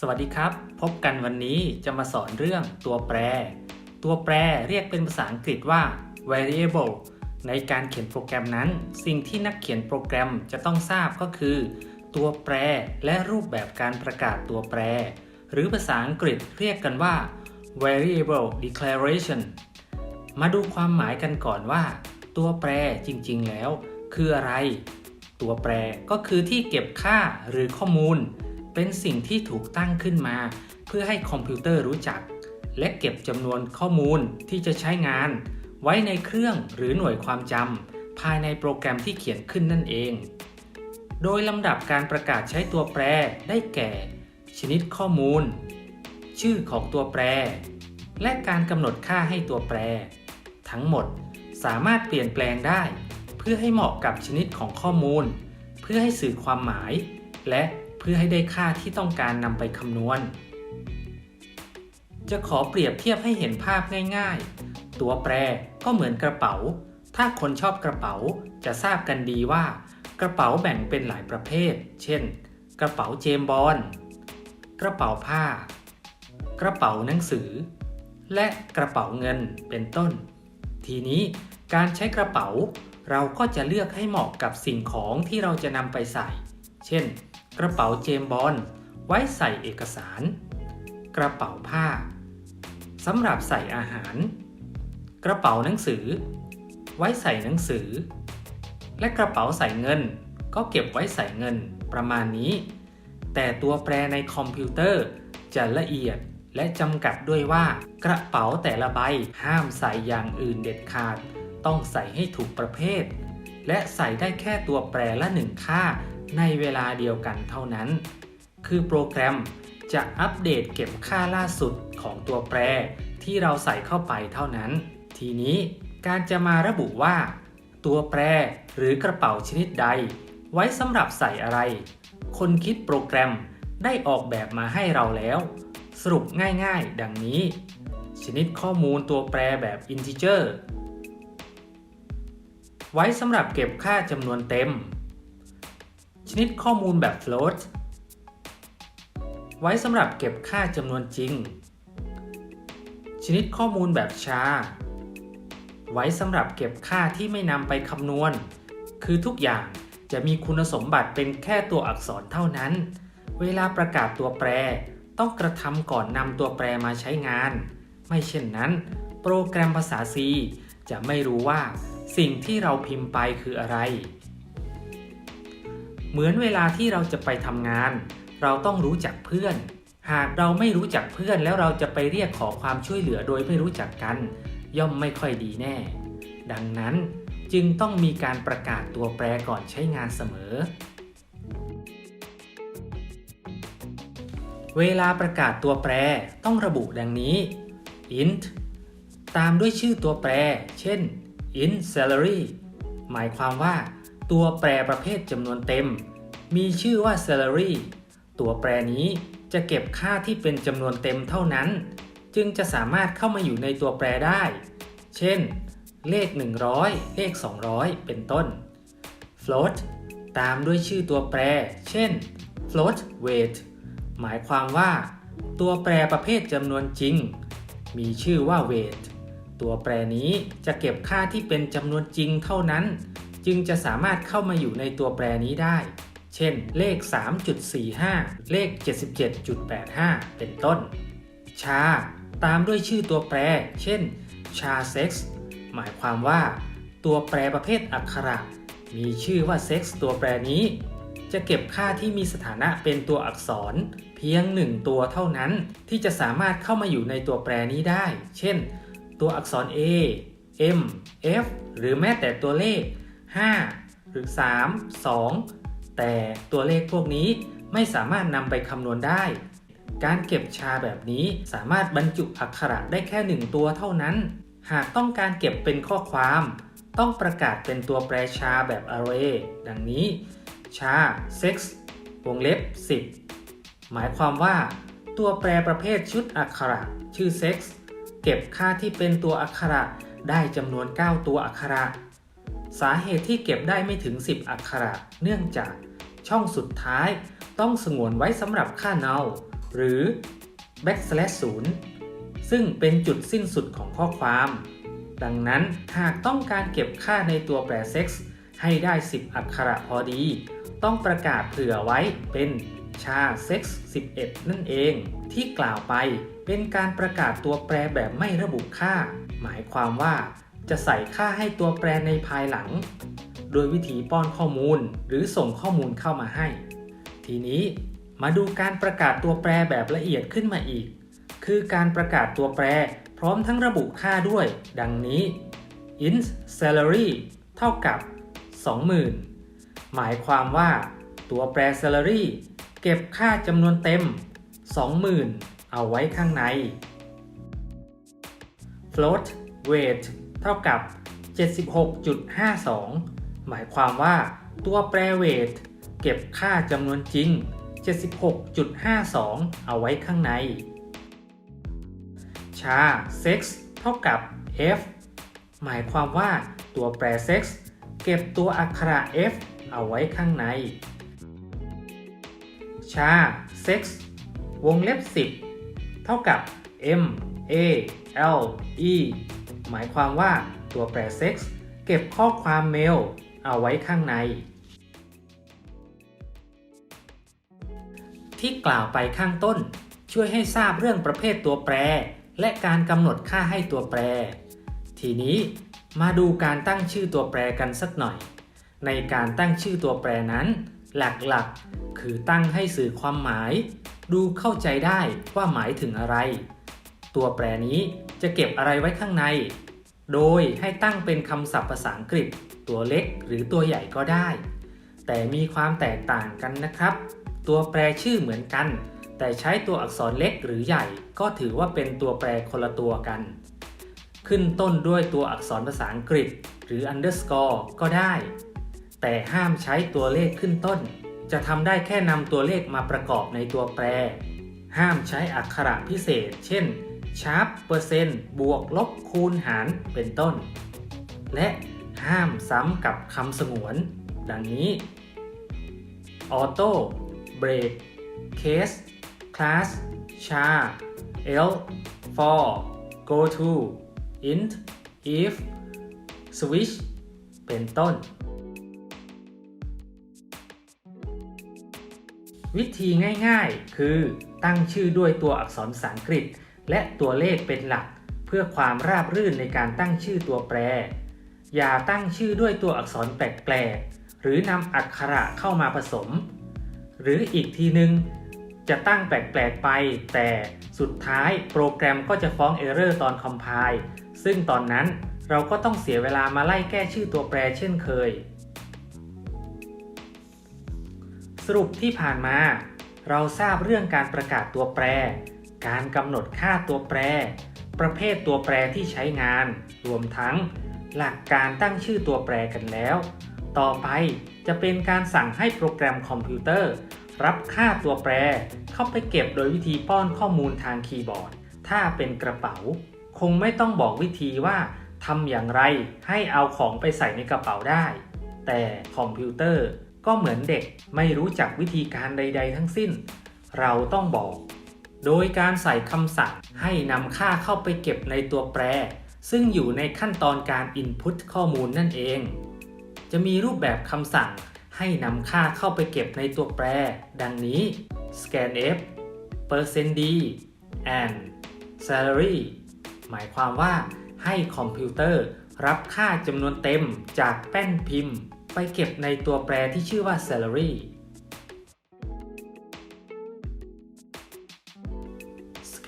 สวัสดีครับ พบกันวันนี้จะมาสอนเรื่องตัวแปร ตัวแปรเรียกเป็นภาษาอังกฤษว่า variable ในการเขียนโปรแกรมนั้น สิ่งที่นักเขียนโปรแกรมจะต้องทราบก็คือ ตัวแปรและรูปแบบการประกาศตัวแปร หรือภาษาอังกฤษเรียกกันว่า variable declaration มาดูความหมายกันก่อนว่า ตัวแปรจริง ๆ แล้ว คืออะไร ตัวแปรก็คือที่เก็บค่าหรือข้อมูล เป็นสิ่งที่ถูกตั้งขึ้นมา เพื่อให้คอมพิวเตอร์รู้จัก และเก็บจำนวนข้อมูลที่จะใช้งาน ไว้ในเครื่องหรือหน่วยความจำภายในโปรแกรมที่เขียนขึ้นนั่นเอง โดยลำดับการประกาศใช้ตัวแปรได้แก่ ชนิดข้อมูล ชื่อของตัวแปร และการกำหนดค่าให้ตัวแปร ทั้งหมดสามารถเปลี่ยนแปลงได้ เพื่อให้เหมาะกับชนิดของข้อมูล เพื่อให้สื่อความหมาย และ เพื่อให้ได้ค่าที่ต้องการนำไปคำนวณ จะขอเปรียบเทียบให้เห็นภาพง่ายๆ ตัวแปรก็เหมือนกระเป๋า ถ้าคนชอบกระเป๋าจะทราบกันดีว่า กระเป๋าแบ่งเป็นหลายประเภท เช่น กระเป๋าเจมบอลกระเป๋าผ้า กระเป๋าหนังสือ และกระเป๋าเงินเป็นต้น ทีนี้การใช้กระเป๋าเราก็จะเลือกให้เหมาะกับสิ่งของที่เราจะนำไปใส่ เช่น กระเป๋าเจมบอลไว้ใส่เอกสาร กระเป๋าผ้าสำหรับใส่อาหาร กระเป๋าหนังสือ ไว้ใส่หนังสือ และกระเป๋าใส่เงิน ก็เก็บไว้ใส่เงินประมาณนี้ แต่ตัวแปรในคอมพิวเตอร์จะละเอียดและจำกัดด้วยว่ากระเป๋าแต่ละใบห้ามใส่อย่างอื่นเด็ดขาด ต้องใส่ให้ถูกประเภท และใส่ได้แค่ตัวแปรละหนึ่งค่า ในเวลาเดียวกันเท่านั้น คือโปรแกรมจะอัปเดตเก็บค่าล่าสุดของตัวแปรที่เราใส่เข้าไปเท่านั้น ทีนี้การจะมาระบุว่า ตัวแปรหรือกระเป๋าชนิดใด ไว้สำหรับใส่อะไร คนคิดโปรแกรมได้ออกแบบมาให้เราแล้ว สรุปง่ายๆ ดังนี้ ชนิดข้อมูลตัวแปรแบบ integer ไว้สำหรับเก็บค่าจำนวนเต็ม ชนิดข้อมูลแบบ float ไว้สำหรับเก็บค่าจำนวนจริง ชนิดข้อมูลแบบ char ไว้สำหรับเก็บค่าที่ไม่นำไปคำนวณ คือทุกอย่างจะมีคุณสมบัติเป็นแค่ตัวอักษรเท่านั้น เวลาประกาศตัวแปร ต้องกระทำก่อนนำตัวแปรมาใช้งาน ไม่เช่นนั้น โปรแกรมภาษา C จะไม่รู้ว่าสิ่งที่เราพิมพ์ไปคืออะไร เหมือนเวลาที่เราจะไปทำงาน เราต้องรู้จักเพื่อน หากเราไม่รู้จักเพื่อนแล้วเราจะไปเรียกขอความช่วยเหลือโดยไม่รู้จักกัน ย่อมไม่ค่อยดีแน่ ดังนั้นจึงต้องมีการประกาศตัวแปรก่อนใช้งานเสมอ เวลาประกาศตัวแปรต้องระบุดังนี้ int ตามด้วยชื่อตัวแปร เช่น int salary หมายความว่า ตัวแปรประเภทจำนวนเต็ม มีชื่อว่า salary ตัวแปรนี้จะเก็บค่าที่เป็นจำนวนเต็มเท่านั้น จึงจะสามารถเข้ามาอยู่ในตัวแปรได้ เช่น เลข 100 เลข 200 เป็นต้น float ตามด้วยชื่อตัวแปร เช่น float weight หมายความว่า ตัวแปรประเภทจำนวนจริง มีชื่อว่า weight ตัวแปรนี้จะเก็บค่าที่เป็นจำนวนจริงเท่านั้น จึงจะสามารถเข้ามาอยู่ในตัวแปรนี้ได้ เช่น เลข 3.45 เลข 77.85 เป็นต้น ชา ตามด้วยชื่อตัวแปร เช่น ชา sex หมายความว่า ตัวแปรประเภทอักขระ มีชื่อว่า sex ตัวแปรนี้ จะเก็บค่าที่มีสถานะเป็นตัวอักษร เพียงหนึ่งตัวเท่านั้นที่จะสามารถเข้ามาอยู่ในตัวแปรนี้ได้ เช่น ตัวอักษร A M F หรือแม้แต่ตัวเลข 5 หรือ 3 2 แต่ตัวเลขพวกนี้ไม่สามารถนำไปคำนวณได้ การเก็บชาแบบนี้สามารถบรรจุอักขระได้แค่หนึ่งตัวเท่านั้น หากต้องการเก็บเป็นข้อความ ต้องประกาศเป็นตัวแปรชาแบบ array ดังนี้ ชา sex วงเล็บ 10 หมายความว่า ตัวแปรประเภทชุดอักขระ ชื่อ sex เก็บค่าที่เป็นตัวอักขระได้จำนวน 9 ตัวอักขระ สาเหตุที่เก็บได้ไม่ถึง 10 อักขระ เนื่องจากช่องสุดท้ายต้องสงวนไว้สำหรับค่า null หรือ backslash 0ซึ่งเป็นจุดสิ้นสุดของข้อความ ดังนั้นหากต้องการเก็บค่าในตัวแปรเซ็กซ์ให้ได้ 10 อักขระพอดี ต้องประกาศเผื่อไว้เป็นชาเซ็กซ์11 นั่นเอง ที่กล่าวไปเป็นการประกาศตัวแปรแบบไม่ระบุค่า หมายความว่า จะใส่ค่าให้ตัวแปรในภายหลัง โดยวิธีป้อนข้อมูลหรือส่งข้อมูลเข้ามาให้ ทีนี้มาดูการประกาศตัวแปรแบบละเอียดขึ้นมาอีก คือการประกาศตัวแปรพร้อมทั้งระบุค่าด้วย ดังนี้ int salary เท่ากับ 20,000 หมายความว่าตัวแปร salary เก็บค่าจำนวนเต็ม 20,000 เอาไว้ข้างใน float weight เท่ากับ 76.52 หมายความว่าตัวแปร weight เก็บค่าจำนวนจริง 76.52 เอาไว้ข้างใน ชา sex เท่ากับ f หมายความว่าตัวแปร sex เก็บตัวอักขระ f เอาไว้ข้างใน ชา sex วงเล็บ 10 เท่ากับ m a l e หมายความว่าตัวแปร sex เก็บข้อความเมล เอาไว้ข้างใน ที่กล่าวไปข้างต้น ช่วยให้ทราบเรื่องประเภทตัวแปร และการกำหนดค่าให้ตัวแปร ทีนี้มาดูการตั้งชื่อตัวแปรกันสักหน่อย ในการตั้งชื่อตัวแปรนั้น หลักๆ คือตั้งให้สื่อความหมาย ดูเข้าใจได้ว่าหมายถึงอะไร ตัวแปรนี้ จะเก็บอะไรไว้ข้างใน โดยให้ตั้งเป็นคำศัพท์ภาษาอังกฤษ ตัวเล็กหรือตัวใหญ่ก็ได้ แต่มีความแตกต่างกันนะครับ ตัวแปรชื่อเหมือนกัน แต่ใช้ตัวอักษรเล็กหรือใหญ่ ก็ถือว่าเป็นตัวแปรคนละตัวกัน ขึ้นต้นด้วยตัวอักษรภาษาอังกฤษ หรือ underscore ก็ได้ แต่ห้ามใช้ตัวเลขขึ้นต้น จะทำได้แค่นำตัวเลขมาประกอบในตัวแปร ห้ามใช้อักขระพิเศษ เช่น ชาร์ปเปอร์เซนต์บวกลบคูณหารเป็นต้น และห้ามซ้ำกับคำสงวน ดังนี้ auto break case class char l for go to int if switch เป็นต้น วิธีง่ายๆ คือตั้งชื่อด้วยตัวอักษรภาษาอังกฤษ และตัวเลขเป็นหลักเพื่อความราบรื่นในการตั้งชื่อตัวแปร อย่าตั้งชื่อด้วยตัวอักษรแปลกๆ หรือนำอักขระเข้ามาผสม หรืออีกทีนึง จะตั้งแปลกๆไป แต่สุดท้ายโปรแกรมก็จะฟ้องเอเรอร์ตอนคอมไพล์ซึ่งตอนนั้นเราก็ต้องเสียเวลามาไล่แก้ชื่อตัวแปรเช่นเคย สรุปที่ผ่านมา เราทราบเรื่องการประกาศตัวแปร การกำหนดค่าตัวแปร ประเภทตัวแปรที่ใช้งาน รวมทั้ง หลักการตั้งชื่อตัวแปรกันแล้ว ต่อไปจะเป็นการสั่งให้โปรแกรมคอมพิวเตอร์ รับค่าตัวแปร เข้าไปเก็บโดยวิธีป้อนข้อมูลทางคีย์บอร์ด ถ้าเป็นกระเป๋า คงไม่ต้องบอกวิธีว่าทำอย่างไรให้เอาของไปใส่ในกระเป๋าได้ แต่คอมพิวเตอร์ก็เหมือนเด็กไม่รู้จักวิธีการใด ๆ ทั้งสิ้น เราต้องบอก โดยการใส่คำสั่งให้นำค่าเข้าไปเก็บในตัวแปร ซึ่งอยู่ในขั้นตอนการ Input ข้อมูลนั่นเอง จะมีรูปแบบคำสั่งให้นำค่าเข้าไปเก็บในตัวแปร ดังนี้ scanf percent d and salary หมายความว่าให้คอมพิวเตอร์รับค่าจำนวนเต็มจากแป้นพิมพ์ ไปเก็บในตัวแปรที่ชื่อว่า salary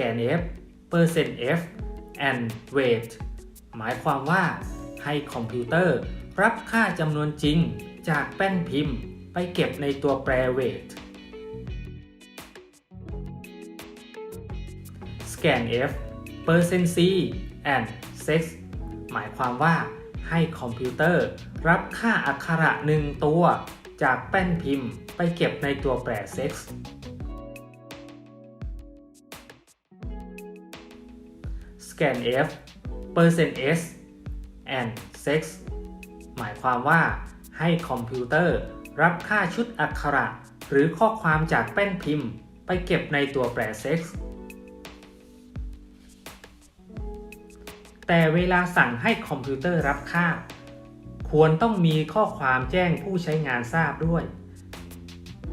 scanf percent f and weight หมายความว่าให้คอมพิวเตอร์รับค่าจำนวนจริงจากแป้นพิมพ์ไปเก็บในตัวแปร weight scanf percent c and sex หมายความว่าให้คอมพิวเตอร์รับค่าอักขระหนึ่งตัว จากแป้นพิมพ์ไปเก็บในตัวแปร sex scanf percent s and sex หมายความว่าให้คอมพิวเตอร์รับค่าชุดอักขระ หรือข้อความจากแป้นพิมพ์ไปไปเก็บในตัวแปร sex แต่เวลาสั่งให้คอมพิวเตอร์รับค่า ควรต้องมีข้อความแจ้งผู้ใช้งานทราบด้วย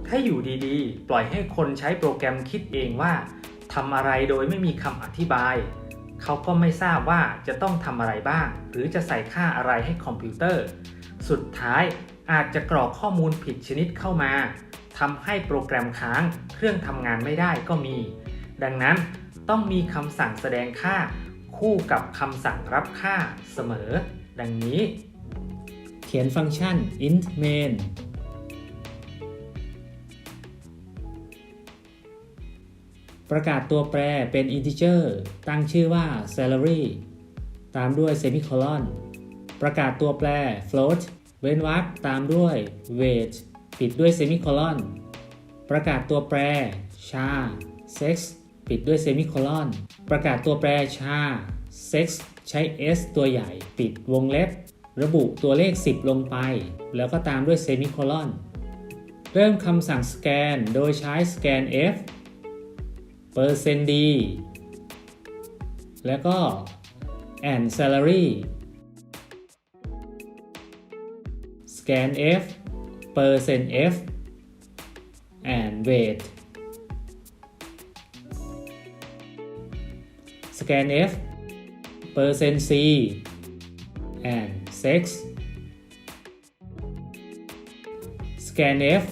ถ้าอยู่ดีๆ ปล่อยให้คนใช้โปรแกรมคิดเองว่าทำอะไรโดยไม่มีคำอธิบาย เขาก็ไม่ทราบว่าจะต้องทำอะไรบ้าง หรือจะใส่ค่าอะไรให้คอมพิวเตอร์ สุดท้ายอาจจะกรอกข้อมูลผิดชนิดเข้ามาทำให้โปรแกรมค้าง เครื่องทำงานไม่ได้ก็มี ดังนั้นต้องมีคำสั่งแสดงค่า คู่กับคำสั่งรับค่าเสมอ ดังนี้ เขียนฟังก์ชัน int main ประกาศตัวแปรเป็น integer ตั้งชื่อว่า salary ตามด้วย semicolon ประกาศตัวแปร float เว้นวรรคตามด้วย weight ปิดด้วย semicolon ประกาศตัวแปร char sex ปิดด้วย semicolon ประกาศตัวแปร char sex ใช้ s ตัวใหญ่ปิดวงเล็บ ระบุตัวเลข 10 ลงไป แล้วก็ตามด้วย semicolon เริ่มคำสั่ง scan โดยใช้ scan f เปอร์เซ็นต์ d แล้วก็ and salary scan f เปอร์เซ็นต์ f and weight scan f เปอร์เซ็นต์ c and sex scan f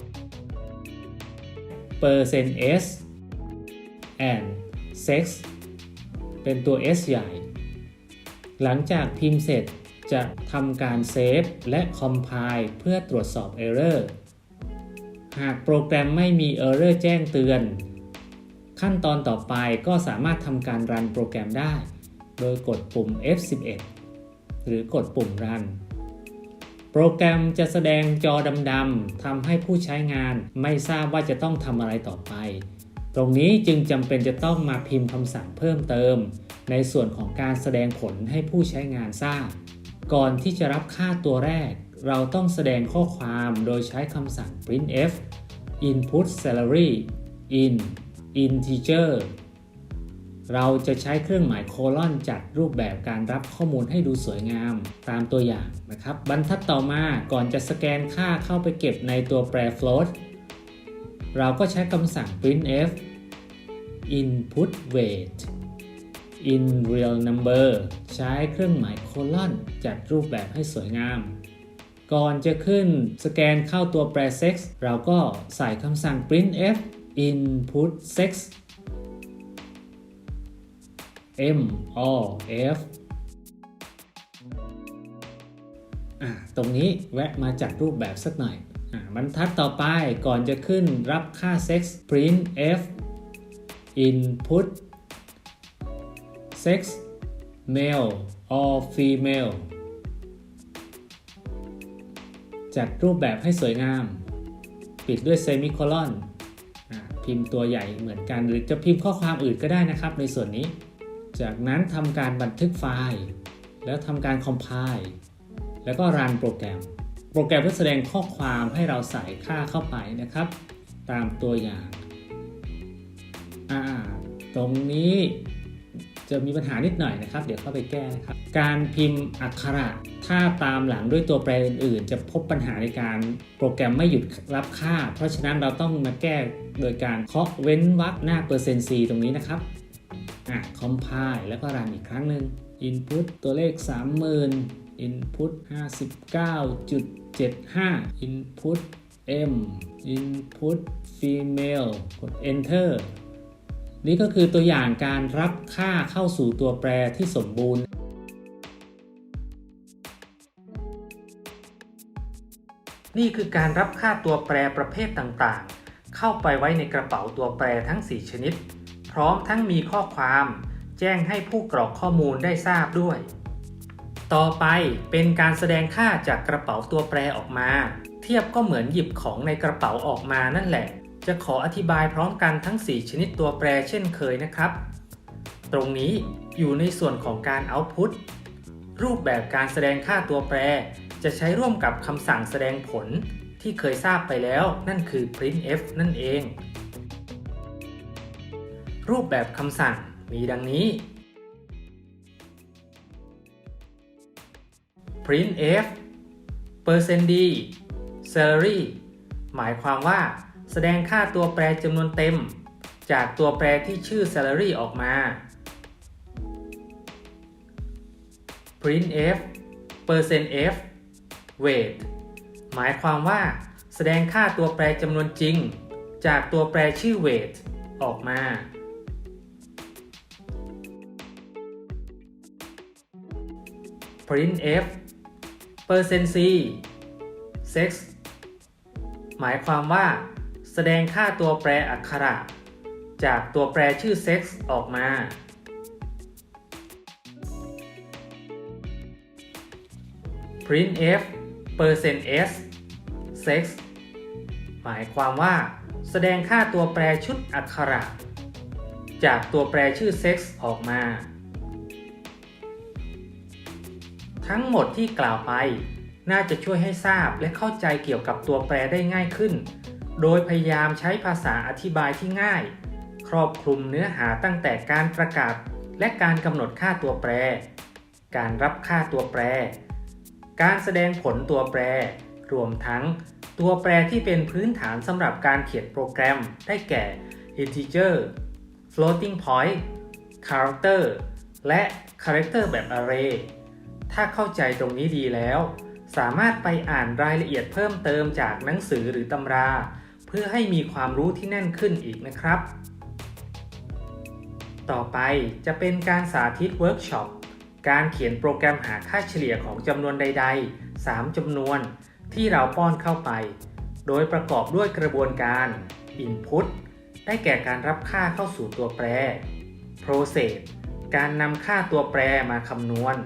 เปอร์เซ็นต์ s and sex เป็นตัว s ใหญ่ หลังจากพิมพ์เสร็จจะทำการเซฟและ compile เพื่อตรวจสอบ error หากโปรแกรมไม่มี error แจ้งเตือน ขั้นตอนต่อไปก็สามารถทำการรันโปรแกรมได้ โดยกดปุ่ม F11 หรือกดปุ่ม Run โปรแกรมจะแสดงจอดำๆทำให้ผู้ใช้งานไม่ทราบว่าจะต้องทำอะไรต่อไป ตรงนี้จึงจำเป็นจะต้องมาพิมพ์คำสั่งเพิ่มเติม ในส่วนของการแสดงผลให้ผู้ใช้งานทราบ ก่อนที่จะรับค่าตัวแรก เราต้องแสดงข้อความโดยใช้คำสั่ง printf input salary in integer เราจะใช้เครื่องหมายโคลอนจัดรูปแบบการรับข้อมูลให้ดูสวยงามตามตัวอย่างนะครับ บรรทัดต่อมาก่อนจะสแกนค่าเข้าไปเก็บในตัวแปร float เราก็ใช้คำสั่ง printf input weight in real number ใช้เครื่องหมายโคลอนจัดรูปแบบให้สวยงาม ก่อนจะขึ้นสแกนเข้าตัวแปร sex เราก็ใส่คำสั่ง printf input sex m o f ตรงนี้แวะมาจัดรูปแบบสักหน่อย บรรทัดต่อไปก่อนจะขึ้นรับค่า sex print f input sex male or female จัดรูปแบบให้สวยงาม ปิดด้วยเซมิโคลอนพิมพ์ตัวใหญ่เหมือนกันหรือจะพิมพ์ข้อความอื่นก็ได้นะครับในส่วนนี้ จากนั้นทำการบันทึกไฟล์ แล้วทำการ compile แล้วก็รันโปรแกรม โปรแกรมก็แสดงข้อความให้เราใส่ค่าเข้าไปนะครับ ตามตัวอย่างอ่าตรงนี้จะมีปัญหานิดหน่อยนะครับ เดี๋ยวเข้าไปแก้นะครับ การพิมพ์อักขระถ้าตามหลังด้วยตัวแปรอื่น ๆ จะพบปัญหาในการโปรแกรมไม่หยุดรับค่า เพราะฉะนั้นเราต้องมาแก้โดยการเคาะเว้นวรรคหน้าเปอร์เซ็นต์ c ตรงนี้นะครับอะ compile แล้วก็รันอีกครั้งหนึ่ง input ตัวเลข 30,000 input 59.75 input m input female กด enter นี่ก็คือตัวอย่างการรับค่าเข้าสู่ตัวแปรที่สมบูรณ์นี่คือการรับค่าตัวแปรประเภทต่างๆ เข้าไปไว้ในกระเป๋าตัวแปรทั้ง 4 ชนิด พร้อมทั้งมีข้อความ แจ้งให้ผู้กรอกข้อมูลได้ทราบด้วย ต่อไปเป็นการแสดงค่าจากกระเป๋าตัวแปรออกมา เทียบก็เหมือนหยิบของในกระเป๋าออกมานั่นแหละ จะขออธิบายพร้อมกันทั้ง 4 ชนิดตัวแปรเช่นเคยนะครับ ตรงนี้อยู่ในส่วนของการ output รูปแบบการแสดงค่าตัวแปร จะใช้ร่วมกับคำสั่งแสดงผลที่เคยทราบไปแล้วนั่นคือ printf นั่นเอง รูปแบบคำสั่งมีดังนี้ printf percent %d salary หมายความว่าแสดงค่าตัวแปรจำนวนเต็ม จากตัวแปรที่ชื่อ salary ออกมา printf percent %f weight หมายความว่าแสดงค่าตัวแปรจำนวนจริง จากตัวแปรชื่อ weight ออกมา printf %c sex หมายความว่า แสดงค่าตัวแปรอักขระ จากตัวแปรชื่อ sex ออกมา printf %s sex หมายความว่า แสดงค่าตัวแปรชุดอักขระ จากตัวแปรชื่อ sex ออกมา ทั้งหมดที่กล่าวไป น่าจะช่วยให้ทราบและเข้าใจเกี่ยวกับตัวแปรได้ง่ายขึ้น โดยพยายามใช้ภาษาอธิบายที่ง่าย ครอบคลุมเนื้อหาตั้งแต่การประกาศ และการกำหนดค่าตัวแปร การรับค่าตัวแปร การแสดงผลตัวแปร รวมทั้งตัวแปรที่เป็นพื้นฐานสำหรับการเขียนโปรแกรมได้แก่ integer floating point character และ character แบบ array ถ้าเข้าใจตรงนี้ดีแล้ว สามารถไปอ่านรายละเอียดเพิ่มเติมจากหนังสือหรือตำรา เพื่อให้มีความรู้ที่แน่นขึ้นอีกนะครับ ต่อไปจะเป็นการสาธิตเวิร์กช็อปการเขียนโปรแกรมหาค่าเฉลี่ยของจำนวนใด ๆ 3จำนวนที่เราป้อนเข้าไป โดยประกอบด้วยกระบวนการ Input ได้แก่การรับค่าเข้าสู่ตัวแปร Process การนำค่าตัวแปรมาคำนวณ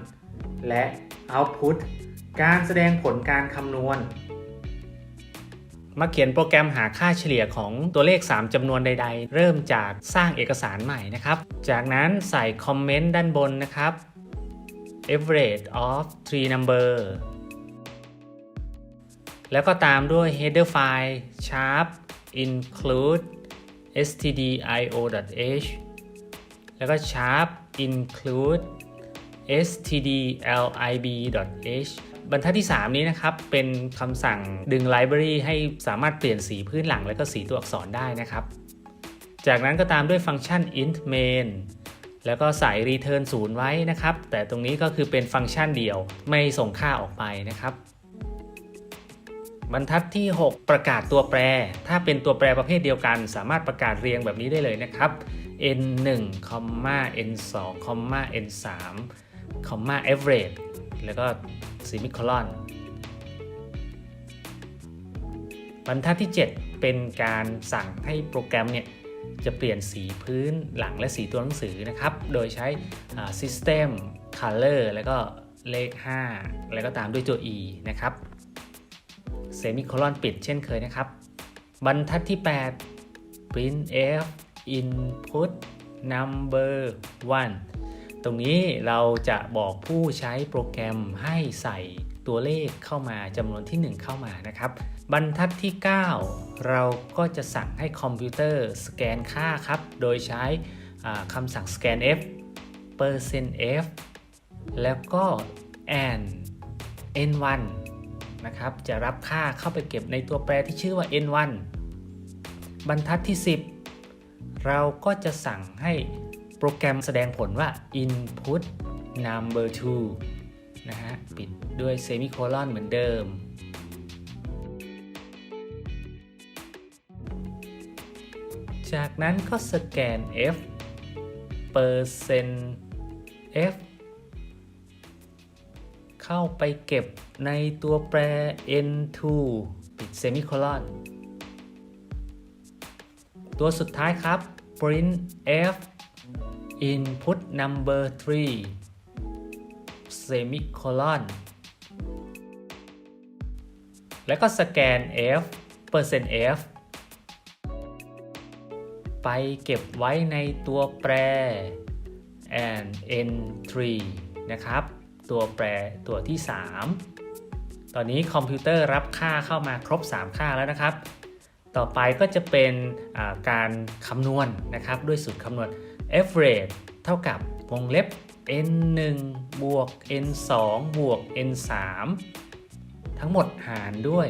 และ Output การแสดงผลการคำนวณ มาเขียนโปรแกรมหาค่าเฉลี่ยของตัวเลข 3จำนวนใด ๆ เริ่มจากสร้างเอกสารใหม่นะครับ จากนั้นใส่คอมเมนต์ด้านบนนะครับ average of three number แล้วก็ตามด้วย header file sharp include stdio.h แล้วก็ sharp include stdlib.h บรรทัดที่ 3 นี้นะครับ เป็นคำสั่งดึง library ให้สามารถเปลี่ยนสีพื้นหลังและก็สีตัวอักษรได้นะครับ จากนั้นก็ตามด้วยฟังก์ชัน int main แล้วก็ใส่ return 0ไว้นะครับ แต่ตรงนี้ก็คือเป็นฟังก์ชันเดียวไม่ส่งค่าออกไปนะครับ บรรทัดที่ 6 ประกาศตัวแปร ถ้าเป็นตัวแปรประเภทเดียวกัน สามารถประกาศเรียงแบบนี้ได้เลยนะครับ n 1 n 2 n 3 average แล้วก็ semicolon บรรทัดที่ 7 เป็นการสั่งให้โปรแกรมเนี่ยจะเปลี่ยนสีพื้นหลังและสีตัวหนังสือนะครับ โดยใช้ system color แล้วก็เลข 5 แล้วก็ตามด้วยตัว e นะครับ semicolon ปิดเช่นเคยนะครับ บรรทัดที่ 8 printf input number 1 ตรงนี้เราจะบอกผู้ใช้โปรแกรมให้ใส่ตัวเลขเข้ามาจำนวนที่ 1 เข้ามานะครับ บรรทัดที่ 9 เราก็จะสั่งให้คอมพิวเตอร์สแกนค่าครับ โดยใช้คำสั่ง scanf %f แล้วก็ and n1 นะครับ จะรับค่าเข้าไปเก็บในตัวแปรที่ชื่อว่า n1 บรรทัดที่ 10 เราก็จะสั่งให้ โปรแกรมแสดงผลว่า input number 2นะฮะ ปิดด้วยเซมิโคลอนเหมือนเดิม จากนั้นก็สแกน f percent f เข้าไปเก็บในตัวแปร n2 ปิดเซมิโคลอน ตัวสุดท้ายครับ print f input number 3 semicolon แล้วก็สแกน f percent f ไปเก็บไว้ในตัวแปร and n3 นะครับ ตัวแปรตัวที่ 3 ตอนนี้คอมพิวเตอร์รับค่าเข้ามาครบ 3 ค่าแล้วนะครับ ต่อไปก็จะเป็นการคำนวณนะครับด้วยสูตรคำนวณ average เท่ากับวงเล็บ n 1บวก n 2บวก n 3ทั้งหมดหารด้วย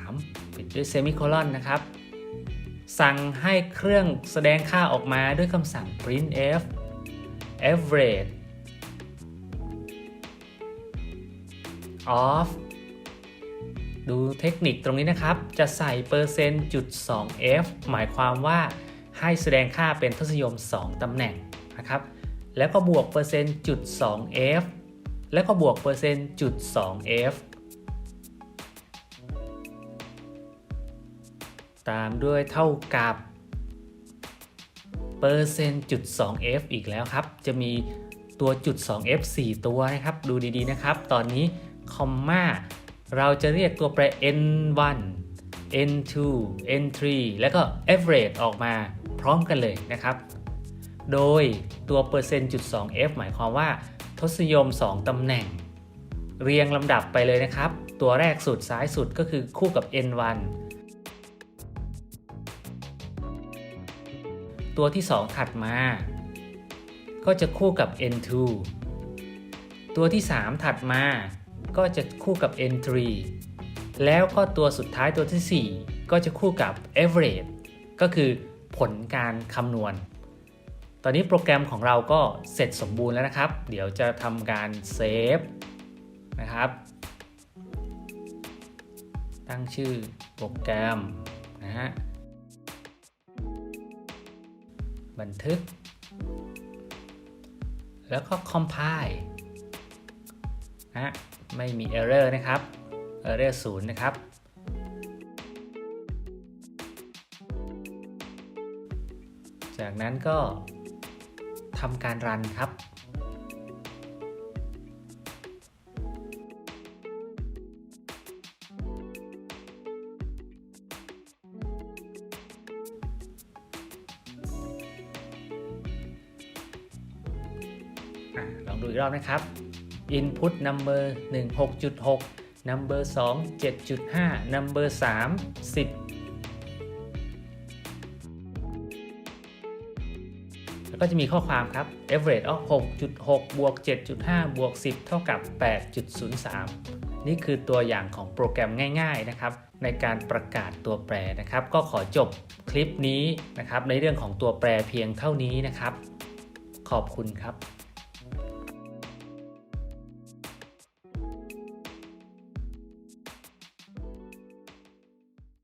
3 ปิดด้วยเซมิโคลอนนะครับ สั่งให้เครื่องแสดงค่าออกมาด้วยคำสั่ง printf average of ดูเทคนิคตรงนี้นะครับ จะใส่เปอร์เซ็นต์จุด 2f หมายความว่า ให้แสดงค่าเป็นทศนิยม 2 ตำแหน่งนะครับ แล้วก็บวกเปอร์เซ็นต์จุด 2f แล้วก็บวกเปอร์เซ็นต์จุด 2f ตามด้วยเท่ากับเปอร์เซ็นต์จุด 2f อีกแล้วครับ จะมีตัวจุด 2f 4 ตัวนะครับ ดูดีๆนะครับ ตอนนี้คอมมาเราจะเรียกตัวแปร n1 n2 n3 แล้วก็ average ออกมา พร้อมกันเลยนะครับ โดยตัวเปอร์เซ็นต์จุด 2f หมายความว่า ทศนิยม 2 ตำแหน่ง เรียงลำดับไปเลยนะครับ ตัวแรกสุดซ้ายสุดก็คือคู่กับ n1 ตัวที่ 2 ถัดมา ก็จะคู่กับ n2 ตัวที่ 3 ถัดมา ก็จะคู่กับ n3 แล้วก็ตัวสุดท้ายตัวที่ 4 ก็จะคู่กับ average ก็คือ ผลการคำนวณ ตอนนี้โปรแกรมของเราก็เสร็จสมบูรณ์แล้วนะครับ เดี๋ยวจะทำการเซฟนะครับ ตั้งชื่อโปรแกรมนะฮะ บันทึก แล้วก็ compile นะฮะไม่มี error นะครับ error ศูนย์นะครับ จากนั้นก็ทำการรันครับอลองดูอีกรอบนะครับ input number 1 6.6 number 2 7.5 number 3 10 ก็จะมีข้อความครับ average of 6.6 บวก 7.5 บวก 10 เท่ากับ 8.03 นี่คือตัวอย่างของโปรแกรมง่าย ๆ นะครับ ในการประกาศตัวแปรนะครับ ก็ขอจบคลิปนี้นะครับ ในเรื่องของตัวแปรเพียงเท่านี้นะครับ ขอบคุณครับ